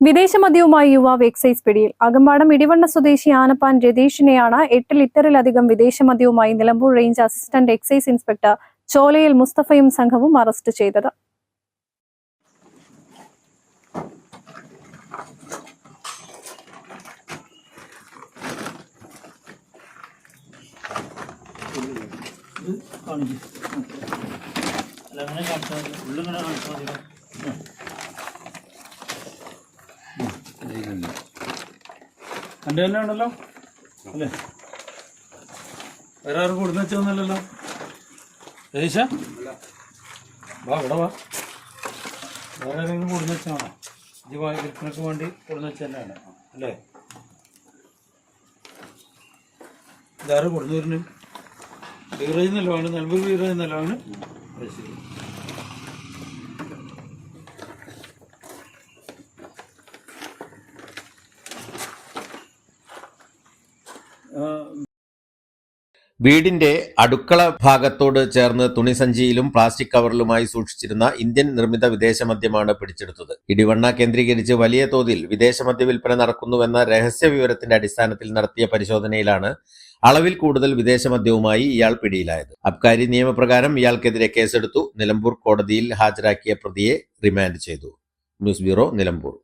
വിദേശമദ്യവുമായി യുവാവ് എക്സൈസ് പിടിയിൽ. അകമ്പാടം ഇടിവണ്ണ സ്വദേശി ആനപ്പാൻ രതീഷിനെയാണ് എട്ട് ലിറ്ററിലധികം വിദേശമദ്യവുമായി Nilambur range assistant excise inspector ചോലയിൽ മുസ്തഫയും സംഘവും അറസ്റ്റ് ചെയ്തത്. ഉള്ളിങ്ങനെ കാണിച്ചാൽ ഉള്ളിങ്ങനെ കാണിച്ചാൽ മതി എന്റെ തന്നെ ഉണ്ടല്ലോ അല്ലേ? വേറെ ആരും കൊടുന്ന് വെച്ചൊന്നുമല്ലല്ലോ ഏശ വാ ഇവിടെ വാ. വേറെ ആരെങ്കിലും കൊടുന്ന് വെച്ചാണോ ഇത് വിൽപ്പനക്ക് വേണ്ടി കൊടുന്ന് വെച്ച തന്നെയാണ് അല്ലേ? ഇതാരും കൊടുന്നു വരുന്നത്? ബീറേജ് നിലവാണ് നെൽമ്പൂർ ബീറേജ് നിലവാണ് ശരി. വീടിന്റെ അടുക്കള ഭാഗത്തോട് ചേർന്ന് തുണിസഞ്ചിയിലും പ്ലാസ്റ്റിക് കവറിലുമായി സൂക്ഷിച്ചിരുന്ന ഇന്ത്യൻ നിർമ്മിത വിദേശ മദ്യമാണ് പിടിച്ചെടുത്തത്. ഇടിവണ്ണ കേന്ദ്രീകരിച്ച് വലിയ തോതിൽ വിദേശ മദ്യ വിൽപ്പന നടക്കുന്നുവെന്ന രഹസ്യ വിവരത്തിന്റെ അടിസ്ഥാനത്തിൽ നടത്തിയ പരിശോധനയിലാണ് അളവിൽ കൂടുതൽ വിദേശ മദ്യവുമായി ഇയാൾ പിടിയിലായത്. അബ്കാരി നിയമപ്രകാരം ഇയാൾക്കെതിരെ കേസെടുത്തു. നിലമ്പൂർ കോടതിയിൽ ഹാജരാക്കിയ പ്രതിയെ റിമാൻഡ് ചെയ്തു. News bureau Nilambur.